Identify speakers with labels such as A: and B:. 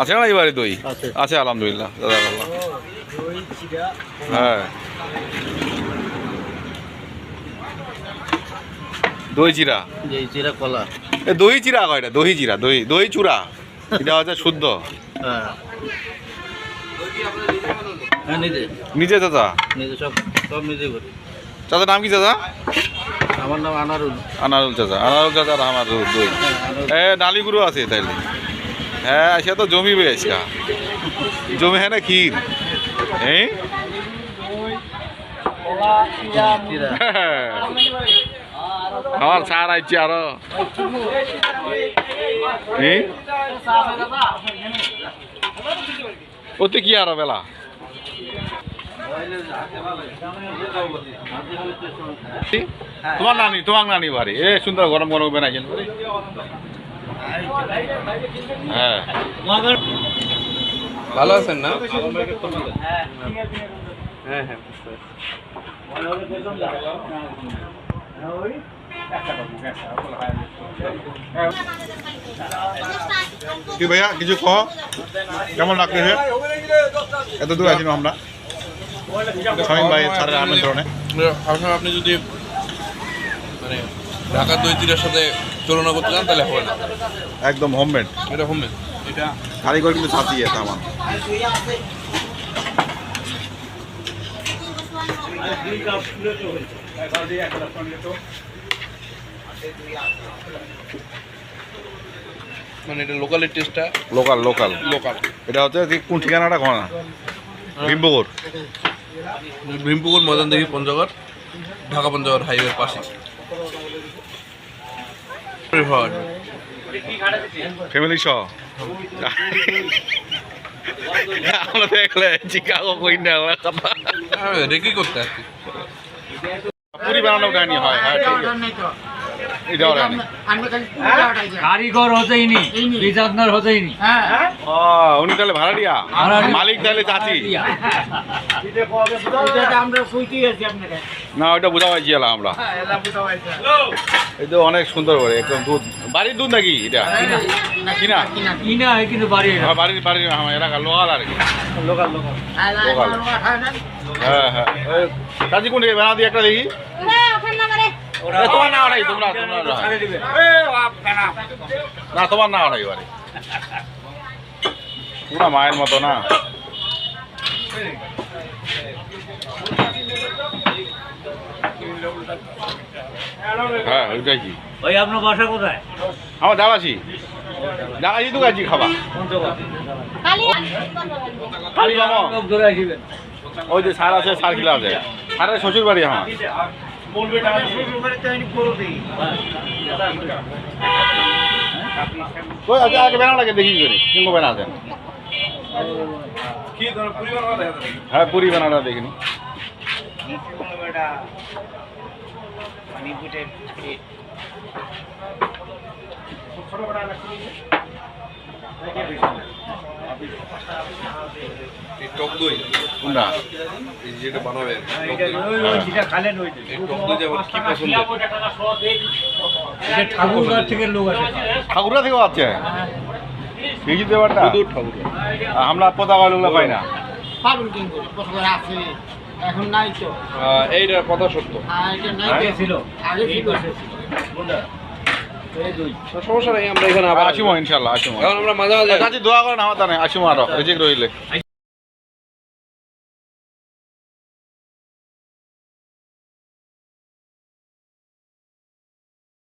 A: আছে না এবারে দই?
B: আছে।
A: আলহামদুলিল্লাহ। দাদা আল্লাহ
B: দই চিরা
A: হ্যাঁ। দই চিরা
B: কলা।
A: এ দই চিরা কয় এটা দহি চিরা দই দই চূড়া? এটা হচ্ছে শুদ্ধ।
B: হ্যাঁ। হ্যাঁ নিজে।
A: নিজে চাচা?
B: নিজে সব সব নিজে করি।
A: চাচা নাম কি চাচা?
B: আমার নাম আনারুল।
A: আনারুল চাচা। আনারুল চাচা আমার দই।
B: হ্যাঁ
A: এ নালিগুলো আছে তাইলে। হ্যাঁ সে তো জমি পেয়েছে জমি হ্যাঁ না ক্ষীর?
B: চিরা
A: আমার স্যার আইছি আরও। এই ওতে কি আরও বেলা? তোমার নানি তোমার নানি বাড়ি। এ, সুন্দর গরম গরম বানাইছেন হ্যাঁ।
C: ভালো আছেন না? হ্যাঁ হ্যাঁ
A: কি ভাইয়া কিছু কহ কেমন লাগতেছে এত দূর আছি আমরা। স্বামী ভাই
C: আসলে আপনি যদি মানে ঢাকা দই চিরার সাথে তুলনা করতে চান তাহলে হবে না।
A: একদম হোমমেড
C: এটা হোমমেড এটা
A: কারিগর কিন্তু ছাতিয়ে এটা আমার।
C: মানে এটা লোকালের টেস্টটা
A: লোকাল লোকাল
C: লোকাল
A: এটা হচ্ছে কোন ঠিকানাটা ঘনা ভীমপুকুর
C: ভীমপুকুর ময়দান দেখি পঞ্চগড় ঢাকা পঞ্চগড় হাইওয়ের পাশে। হয়।
A: ফ্যামিলি সহ আমরা দেখলে চিকাগো কই না কথা
C: রেকি করতে
A: পুরি বানানো কাহিনী হয় হ্যাঁ
D: কারিগর
A: উনি তাহলে ভাড়াটিয়া। মালিক তাহলে চাচি। না ওইটা বোঝা পাইছি এলাম আমরা। এই তো অনেক সুন্দর করে একদম দুধ। বাড়ির দুধ নাকি এটা? কিনা?
D: কিনা কিন্তু বাড়ি
A: বাড়ির বাড়ির আমার এলাকা লোকাল আর কি।
B: Local local.
A: হ্যাঁ হ্যাঁ। চাচি কোন দিয়ে একটা দেখি। তোমার না ওটাই তোমরা তোমরা না। তোমার না পুরা মায়ের মতো না। হ্যাঁ ওইটাই কি?
D: ওই আপনার বাসা কোথায়?
A: আমার দাবাসি দাবাসি তো গাছি খাবা। মামা।
D: লোক ধরে আসিবেন।
A: ওই যে সার আছে সার কিলা আছে। সারের শ্বশুর বাড়ি আমার। আগে আগে বেনা লাগে দেখি করে কিংবা বেনা আছেন হ্যাঁ পুরি বেনাটা দেখিনি
C: এই টক দই
A: কোনটা
C: এই যে যেটা বানাবে
D: যেটা খালেন ওই
C: এই টক দই যেমন কি পছন্দের
D: ঠাকুরগার থেকে লোক আসে।
A: ঠাকুরা থেকেও আছে? দেখি দেবারটা
C: ঠাকুর
A: আমরা পতাকা লোকলা পাই না।
B: কিন্তু আছে এখন নাই তো।
C: এইটা কথা সত্য।
D: আগে ছিল।
B: আগে ছিল।
C: সমস্যা নেই আমরা এখানে আবার
A: আসিমো ইনশাল্লাহ আসিমো।
C: এখন আমরা মাঝে মাঝে
A: দোয়া করেন আমার তা নেই আসিমো আরও রিজিক রইলে।